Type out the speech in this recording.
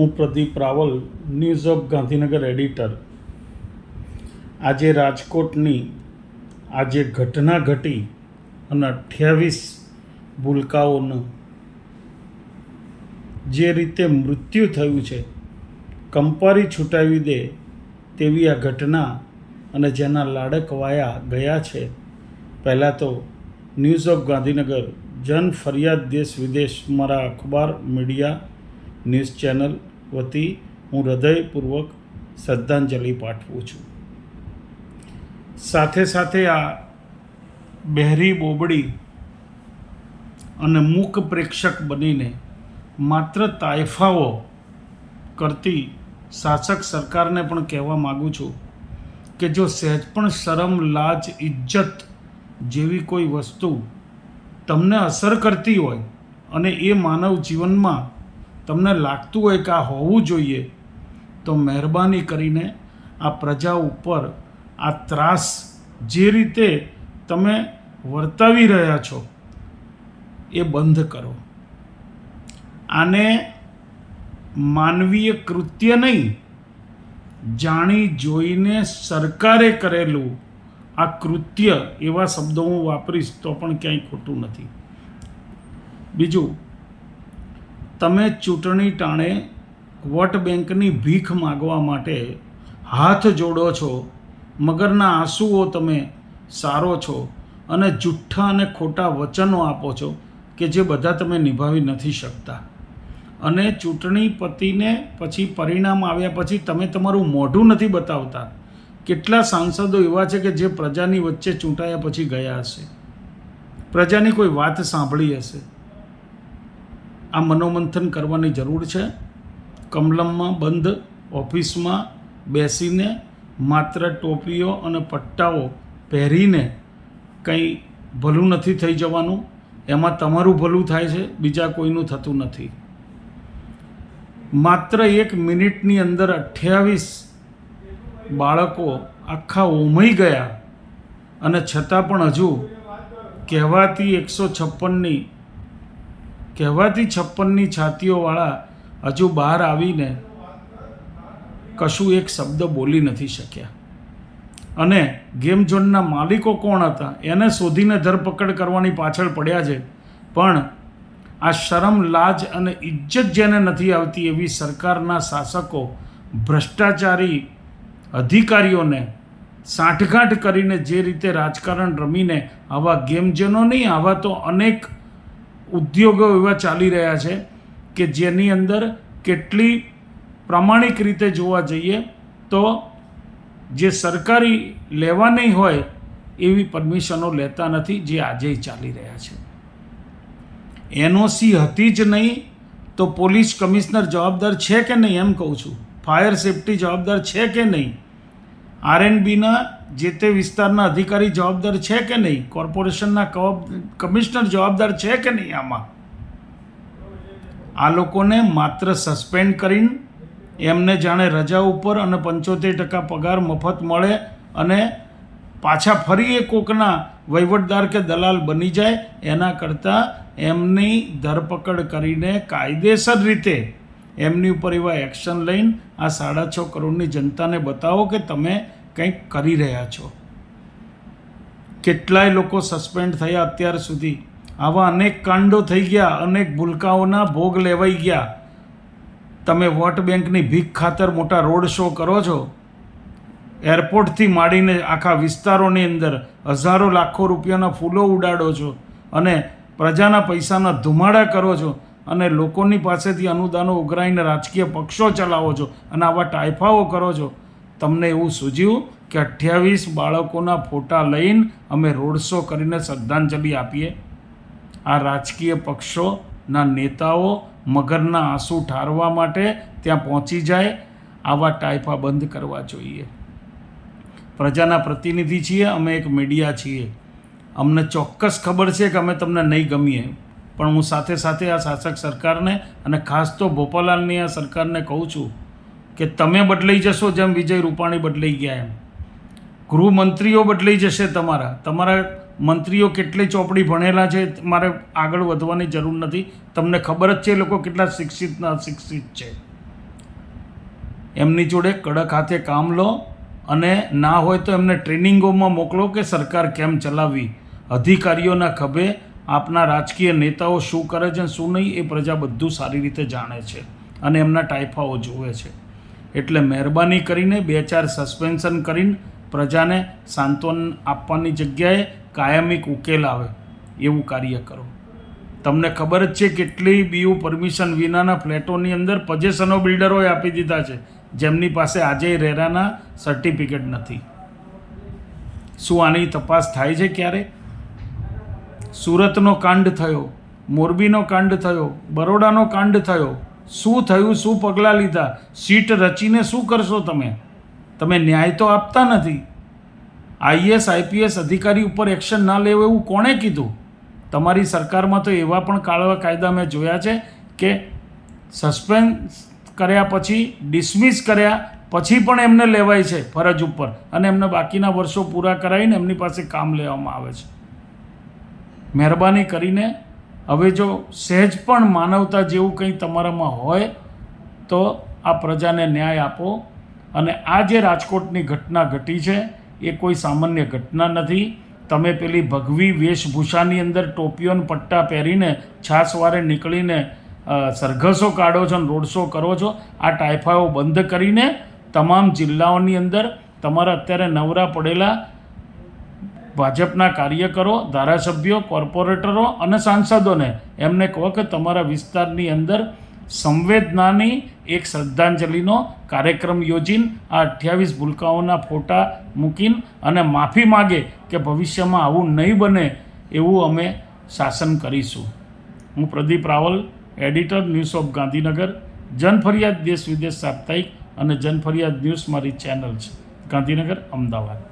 હું Pradeep Raval news of Gandhinagar editor. આજે રાજકોટની આજે ઘટના ઘટી અને અઠ્યાવીસ ભૂલકાઓનું જે રીતે મૃત્યુ થયું છે, કંપારી છૂટાવી દે તેવી આ ઘટના અને જેના લાડક વાયા ગયા છે, પહેલાં તો ન્યૂઝ ઓફ ગાંધીનગર જન ફરિયાદ દેશ વિદેશ મારા અખબાર મીડિયા ન્યૂઝ ચેનલ વતી હું હૃદયપૂર્વક શ્રદ્ધાંજલિ પાઠવું છું. સાથે સાથે આ બહેરી બોબડી અને મૂક પ્રેક્ષક બનીને માત્ર તાયફાઓ કરતી શાસક સરકારને પણ કહેવા માગું છું કે જો સહેજ પણ શરમ, લાજ, ઇજ્જત જેવી કોઈ વસ્તુ તમને અસર કરતી હોય અને એ માનવ જીવનમાં તમને લાગતું હોય કે આ હોવું જોઈએ, તો મહેરબાની કરીને આ પ્રજા ઉપર આ ત્રાસ જે રીતે તમે વર્તાવી રહ્યા છો, એ બંધ કરો. આને માનવીય કૃત્ય નહીં, જાણી જોઈને સરકારે કરેલું આ કૃત્ય, એવા શબ્દો હું વાપરીશ તો પણ ક્યાંય ખોટું નથી. બીજું તમે ચૂંટણી ટાણે વોટ બેંકની ભીખ માગવા માટે હાથ જોડો છો, મગરના આંસુઓ તમે સારો છો અને જુઠ્ઠા અને ખોટા વચનો આપો છો કે જે બધા તમે નિભાવી નથી શકતા. અને ચૂંટણી પતિને પછી પરિણામ આવ્યા પછી તમે તમારું મોઢું નથી બતાવતા. કેટલા સાંસદો એવા છે કે જે પ્રજાની વચ્ચે ચૂંટાયા પછી ગયા હશે? પ્રજાની કોઈ વાત સાંભળી હશે? આ મનોમંથન કરવાની જરૂર છે. કમલમમાં બંધ, ઓફિસમાં બેસીને માત્ર ટોપીઓ અને પટ્ટાઓ પહેરીને કંઈ ભલું નથી થઈ જવાનું. એમાં તમારું ભલું થાય છે, બીજા કોઈનું થતું નથી. માત્ર એક મિનિટની અંદર અઠ્યાવીસ બાળકો આખા ઉમઈ ગયા. અને છતાં પણ હજુ કહેવાતી એકસો છપ્પનની કહેવાતી છપ્પનની છાતીઓવાળા હજુ બહાર આવીને કશું એક શબ્દ બોલી નથી શક્યા. અને ગેમ ઝોનના માલિકો કોણ હતા? એને શોધીને ધરપકડ કરવાની પાછળ પડ્યા છે. પણ આ શરમ, લાજ અને ઇજ્જત જેને નથી આવતી એવી સરકારના શાસકો, ભ્રષ્ટાચારી અધિકારીઓને સાંઠગાંઠ કરીને જે રીતે રાજકારણ રમીને આવા ગેમજનો નહીં, આવા તો અનેક ઉદ્યોગો એવા ચાલી રહ્યા છે કે જેની અંદર કેટલી પ્રામાણિક રીતે જોવા જઈએ તો જે સરકારી લેવાની હોય એવી પરમિશનો લેતા નથી જે આજે ચાલી રહ્યા છે. એનઓસી હતી જ નહીં તો પોલીસ કમિશનર જવાબદાર છે કે નહીં એમ કહું છું. ફાયર સેફટી જવાબદાર છે કે નહીં? આરએનબીના જે તે વિસ્તારના અધિકારી જવાબદાર છે કે નહીં? કોર્પોરેશનના કમિશનર જવાબદાર છે કે નહીં આમાં? આ લોકોને માત્ર સસ્પેન્ડ કરીને એમને જાણે રજા ઉપર અને પંચોતેર ટકા પગાર મફત મળે અને પાછા ફરી એ કોકના વહીવટદાર કે દલાલ બની જાય, એના કરતાં એમની ધરપકડ કરીને કાયદેસર રીતે એમની ઉપર એવા એક્શન લઈને આ સાડા છ કરોડની જનતાને બતાવો કે તમે કંઈક કરી રહ્યા છો. કેટલાય લોકો સસ્પેન્ડ થયા અત્યાર સુધી. આવા અનેક કાંડો થઈ ગયા, અનેક ભૂલકાઓના ભોગ લેવાઈ ગયા. તમે વોટ બેંકની ભીખ ખાતર મોટા રોડ શો કરો છો? એરપોર્ટથી માંડીને આખા વિસ્તારોની અંદર હજારો લાખો રૂપિયાના ફૂલો ઉડાડો છો અને પ્રજાના પૈસાના ધુમાડા કરો છો અને લોકોની પાસેથી અનુદાનો ઉઘરાઈને રાજકીય પક્ષો ચલાવો છો અને આવા ટાઈફાઓ કરો છો. તમને એવું સૂઝ્યું કે અઠ્યાવીસ બાળકોના ફોટા લઈને અમે રોડ શો કરીને શ્રદ્ધાંજલિ આપીએ? આ રાજકીય પક્ષોના નેતાઓ મગરના આંસુ ઠારવા માટે ત્યાં પહોંચી જાય, આવા ટાઈફા બંધ કરવા જોઈએ. પ્રજાના પ્રતિનિધિ છીએ, અમે એક મીડિયા છીએ. અમને ચોક્કસ ખબર છે કે અમે તમને નહીં ગમીએ. પણ હું સાથે સાથે આ શાસક સરકારને અને ખાસ તો ભોપાલાલની આ સરકારને કહું છું કે તમે બદલાઈ જશો જેમ વિજય રૂપાણી બદલાઈ ગયા એમ. ગૃહમંત્રીઓ બદલાઈ જશે તમારા. તમારા મંત્રીઓ કેટલી ચોપડી ભણેલા છે મારે આગળ વધવાની જરૂર નથી. તમને ખબર જ છે એ લોકો કેટલા શિક્ષિત ના શિક્ષિત છે. એમની જોડે કડક હાથે કામ લો અને ના હોય તો એમને ટ્રેનિંગોમાં મોકલો કે સરકાર કેમ ચલાવવી અધિકારીઓના ખભે આપના રાજકીય નેતાઓ શું કરે છે અને શું નહીં એ પ્રજા બધું સારી રીતે જાણે છે અને એમના ટાઈફાઓ જુએ છે. એટલે મહેરબાની કરીને બે ચાર સસ્પેન્શન કરીને પ્રજાને સાંત્વન આપવાની જગ્યાએ કાયમિક ઉકેલ આવે, એવું કાર્ય કરો. તમને ખબર જ છે કેટલી બીયુ પરમિશન વિનાના ફ્લેટોની અંદર પજેશનો બિલ્ડરોએ આપી દીધા છે, જેમની પાસે આજે રેરાના સર્ટિફિકેટ નથી. શું આની તપાસ થાય છે ક્યારે? સુરતનો કાંડ થયો, મોરબીનો કાંડ થયો, બરોડાનો કાંડ થયો શું થયું, શું પગલાં લીધા? સીટ રચીને શું કરશો તમે? તમે ન્યાય તો આપતા નથી. આઈએસ, આઈપીએસ અધિકારી ઉપર એક્શન ના લેવું એવું કોણે કીધું? તમારી સરકારમાં તો એવા પણ કાળવા કાયદા મેં જોયા છે કે સસ્પેન્સ કર્યા પછી, ડિસમિસ કર્યા પછી પણ એમને લેવાય છે ફરજ ઉપર. અને એમને બાકીના વર્ષો પૂરા કરાવીને એમની પાસે કામ લેવામાં આવે છે. મહેરબાની કરીને હવે જો સહેજ પણ માનવતા જેવું કંઈ તમારામાં હોય, તો આ પ્રજાને ન્યાય આપો. અને આ જે રાજકોટની ઘટના ઘટી છે, એ કોઈ સામાન્ય ઘટના નથી. તમે પેલી ભગવી વેશભૂષાની અંદર ટોપીઓને પટ્ટા પહેરીને છાસવારે નીકળીને સરઘસો કાઢો છો અને રોડ શો કરો છો, આ ટાઈફાઓ બંધ કરીને તમામ જિલ્લાઓની અંદર તમારા અત્યારે નવરા પડેલા ભાજપના કાર્યકરો, ધારાસભ્યો, કોર્પોરેટરો અને સાંસદોને એમને કહો કે તમારા વિસ્તારની અંદર સંવેદનાની એક શ્રદ્ધાંજલિનો કાર્યક્રમ યોજીને, આ અઠ્યાવીસ ભૂલકાઓના ફોટા મૂકીને અને માફી માગે કે ભવિષ્યમાં આવું નહીં બને એવું અમે શાસન કરીશું. હું Pradeep Raval, editor news of Gandhinagar, જનફરિયાદ દેશ વિદેશ સાપ્તાહિક અને જનફરિયાદ ન્યૂઝ મારી ચેનલ છે. ગાંધીનગર, અમદાવાદ.